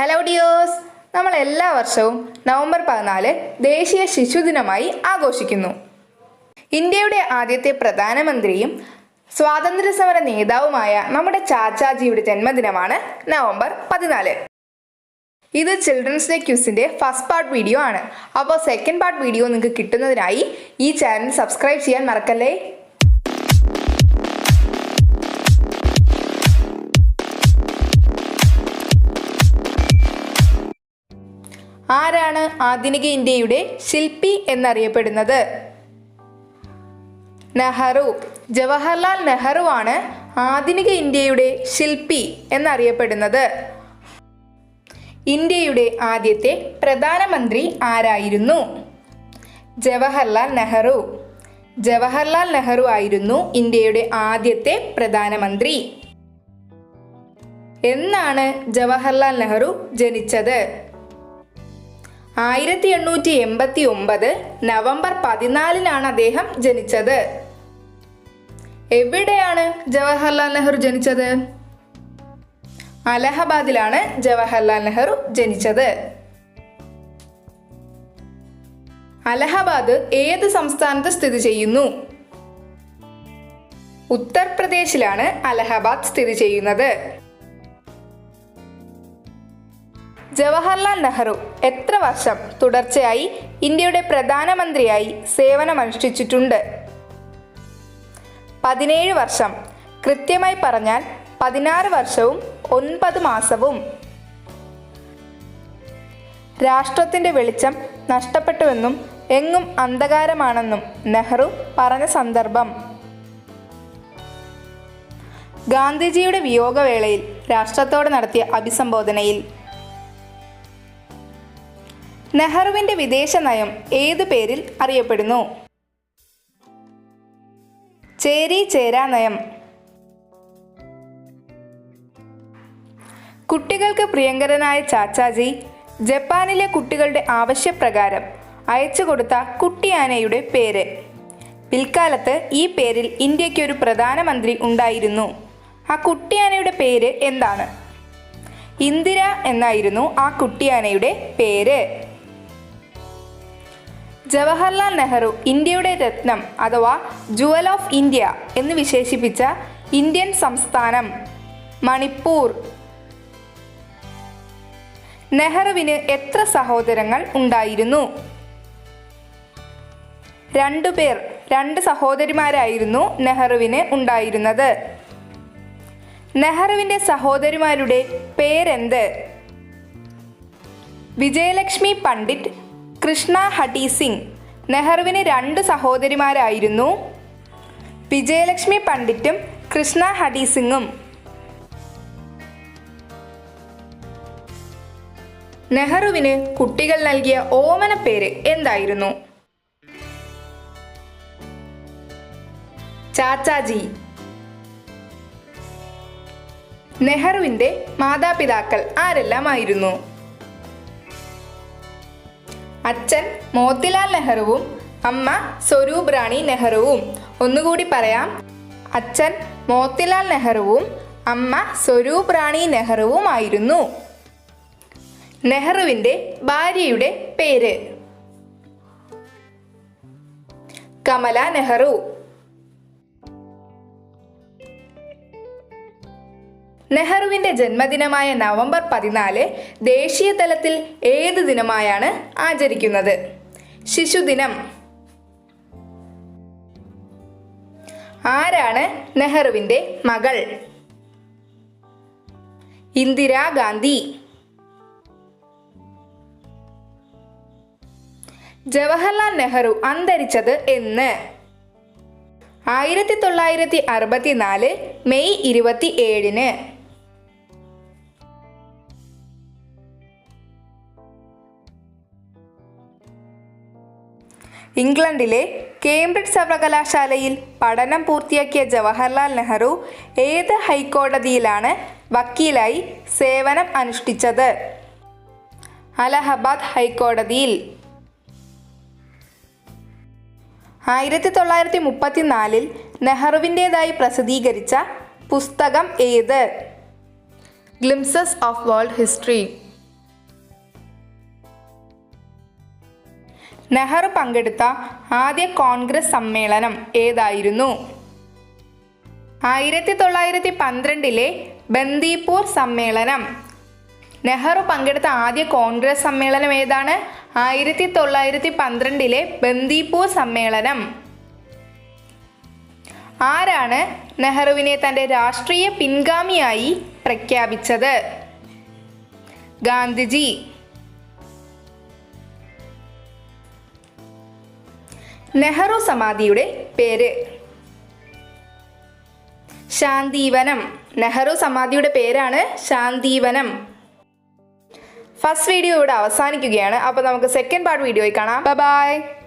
Hello ഡിയോസ് നമ്മൾ എല്ലാ വർഷവും നവംബർ പതിനാല് ദേശീയ ശിശുദിനമായി ആഘോഷിക്കുന്നു. ഇന്ത്യയുടെ ആദ്യത്തെ പ്രധാനമന്ത്രിയും സ്വാതന്ത്ര്യ സമര നേതാവുമായ നമ്മുടെ ചാച്ചാജിയുടെ ജന്മദിനമാണ് നവംബർ പതിനാല്. ഇത് ചിൽഡ്രൻസ് ഡേ ക്യൂസിന്റെ ഫസ്റ്റ് പാർട്ട് വീഡിയോ ആണ്. അപ്പോൾ സെക്കൻഡ് പാർട്ട് വീഡിയോ നിങ്ങൾക്ക് കിട്ടുന്നതിനായി ഈ ചാനൽ സബ്സ്ക്രൈബ് ചെയ്യാൻ മറക്കല്ലേ? ആരാണ് ആധുനിക ഇന്ത്യയുടെ ശില്പി എന്നറിയപ്പെടുന്നത്? നെഹ്റു. ജവഹർലാൽ നെഹ്റു ആണ് ആധുനിക ഇന്ത്യയുടെ ശില്പി എന്നറിയപ്പെടുന്നത്. ഇന്ത്യയുടെ ആദ്യത്തെ പ്രധാനമന്ത്രി ആരായിരുന്നു? ജവഹർലാൽ നെഹ്റു. ജവഹർലാൽ നെഹ്റു ആയിരുന്നു ഇന്ത്യയുടെ ആദ്യത്തെ പ്രധാനമന്ത്രി. എന്നാണ് ജവഹർലാൽ നെഹ്റു ജനിച്ചത്. ആയിരത്തി എണ്ണൂറ്റി എൺപത്തി ഒമ്പത് നവംബർ പതിനാലിനാണ് അദ്ദേഹം ജനിച്ചത്. എവിടെയാണ് ജവഹർലാൽ നെഹ്റു ജനിച്ചത്? അലഹബാദിലാണ് ജവഹർലാൽ നെഹ്റു ജനിച്ചത്. അലഹബാദ് ഏത് സംസ്ഥാനത്ത് സ്ഥിതി ചെയ്യുന്നു? ഉത്തർപ്രദേശിലാണ് അലഹബാദ് സ്ഥിതി ചെയ്യുന്നത്. ജവഹർലാൽ നെഹ്റു എത്ര വർഷം തുടർച്ചയായി ഇന്ത്യയുടെ പ്രധാനമന്ത്രിയായി സേവനമനുഷ്ഠിച്ചിട്ടുണ്ട്? പതിനേഴ് വർഷം. കൃത്യമായി പറഞ്ഞാൽ പതിനാറ് വർഷവും ഒൻപത് മാസവും. രാഷ്ട്രത്തിന്റെ വെളിച്ചം നഷ്ടപ്പെട്ടുവെന്നും എങ്ങും അന്ധകാരമാണെന്നും നെഹ്റു പറഞ്ഞ സന്ദർഭം. ഗാന്ധിജിയുടെ വിയോഗവേളയിൽ രാഷ്ട്രത്തോട് നടത്തിയ അഭിസംബോധനയിൽ നെഹ്റുവിന്റെ വിദേശ നയം ഏതു പേരിൽ അറിയപ്പെടുന്നു? ചേരി ചേരാ നയം. കുട്ടികൾക്ക് പ്രിയങ്കരനായ ചാച്ചാജി ജപ്പാനിലെ കുട്ടികളുടെ ആവശ്യപ്രകാരം അയച്ചു കൊടുത്ത കുട്ടിയാനയുടെ പേര്. പിൽക്കാലത്ത് ഈ പേരിൽ ഇന്ത്യയ്ക്ക് ഒരു പ്രധാനമന്ത്രി ഉണ്ടായിരുന്നു. ആ കുട്ടിയാനയുടെ പേര് എന്താണ്? ഇന്ദിര എന്നായിരുന്നു ആ കുട്ടിയാനയുടെ പേര്. ജവഹർലാൽ നെഹ്റു ഇന്ത്യയുടെ രത്നം അഥവാ ജുവൽ ഓഫ് ഇന്ത്യ എന്ന് വിശേഷിപ്പിച്ച ഇന്ത്യൻ സംസ്ഥാനം മണിപ്പൂർ. നെഹ്റുവിന് എത്ര സഹോദരങ്ങൾ ഉണ്ടായിരുന്നു? രണ്ടു പേർ രണ്ട് സഹോദരിമാരായിരുന്നു നെഹ്റുവിന് ഉണ്ടായിരുന്നത്. നെഹ്റുവിന്റെ സഹോദരിമാരുടെ പേരെന്ത്? വിജയലക്ഷ്മി പണ്ഡിറ്റ് കൃഷ്ണ ഹട്ടി സിംഗ് നെഹ്റുവിന് രണ്ട് സഹോദരിമാരായിരുന്നു. വിജയലക്ഷ്മി പണ്ഡിറ്റും കൃഷ്ണ ഹട്ടി സിംഗും. നെഹ്റുവിന് കുട്ടികൾ നൽകിയ ഓമന പേര് എന്തായിരുന്നു? ചാച്ചാജി. നെഹ്റുവിന്റെ മാതാപിതാക്കൾ ആരെല്ലാമായിരുന്നു? അച്ഛൻ മോത്തിലാൽ നെഹ്റുവും അമ്മ സ്വരൂപ് റാണി നെഹ്റുവും. ഒന്നുകൂടി പറയാം. അച്ഛൻ മോത്തിലാൽ നെഹ്റുവും അമ്മ സ്വരൂപ് റാണി നെഹ്റുവുമായിരുന്നു നെഹ്റുവിന്റെ ഭാര്യയുടെ പേര്. കമല നെഹ്റു. നെഹ്റുവിന്റെ ജന്മദിനമായ നവംബർ പതിനാല് ദേശീയ തലത്തിൽ ഏത് ദിനമായാണ് ആചരിക്കുന്നത്? ശിശുദിനം. ആരാണ് നെഹ്റുവിന്റെ മകൾ? ഇന്ദിരാഗാന്ധി ജവഹർലാൽ നെഹ്റു അന്തരിച്ചത് എന്ന്. ആയിരത്തി തൊള്ളായിരത്തി അറുപത്തിനാല് മെയ് ഇരുപത്തി ഏഴിന്. ഇംഗ്ലണ്ടിലെ കേംബ്രിഡ്ജ് സർവകലാശാലയിൽ പഠനം പൂർത്തിയാക്കിയ ജവഹർലാൽ നെഹ്റു ഏത് ഹൈക്കോടതിയിലാണ് വക്കീലായി സേവനം അനുഷ്ഠിച്ചത്? അലഹബാദ് ഹൈക്കോടതിയിൽ. ആയിരത്തി തൊള്ളായിരത്തി മുപ്പത്തിനാലിൽ നെഹ്റുവിന്റേതായി പ്രസിദ്ധീകരിച്ച പുസ്തകം ഏത്? Glimpses of world history. Nehru പങ്കെടുത്ത ആദ്യ കോൺഗ്രസ് സമ്മേളനം ഏതായിരുന്നു? ആയിരത്തി തൊള്ളായിരത്തി പന്ത്രണ്ടിലെ ബന്ദിപ്പൂർ സമ്മേളനം. നെഹ്റു പങ്കെടുത്ത ആദ്യ കോൺഗ്രസ് സമ്മേളനം ഏതാണ്? ആയിരത്തി തൊള്ളായിരത്തി പന്ത്രണ്ടിലെ ബന്ദിപ്പൂർ സമ്മേളനം. ആരാണ് നെഹ്റുവിനെ തന്റെ രാഷ്ട്രീയ പിൻഗാമിയായി പ്രഖ്യാപിച്ചത്? ഗാന്ധിജി. നെഹ്റു സമാധിയുടെ പേര്. ശാന്തിവനം. നെഹ്റു സമാധിയുടെ പേരാണ് ശാന്തിവനം. ഫസ്റ്റ് വീഡിയോ ഇവിടെ അവസാനിക്കുകയാണ്. അപ്പോൾ നമുക്ക് സെക്കൻഡ് പാർട്ട് വീഡിയോയിൽ കാണാം. ബൈ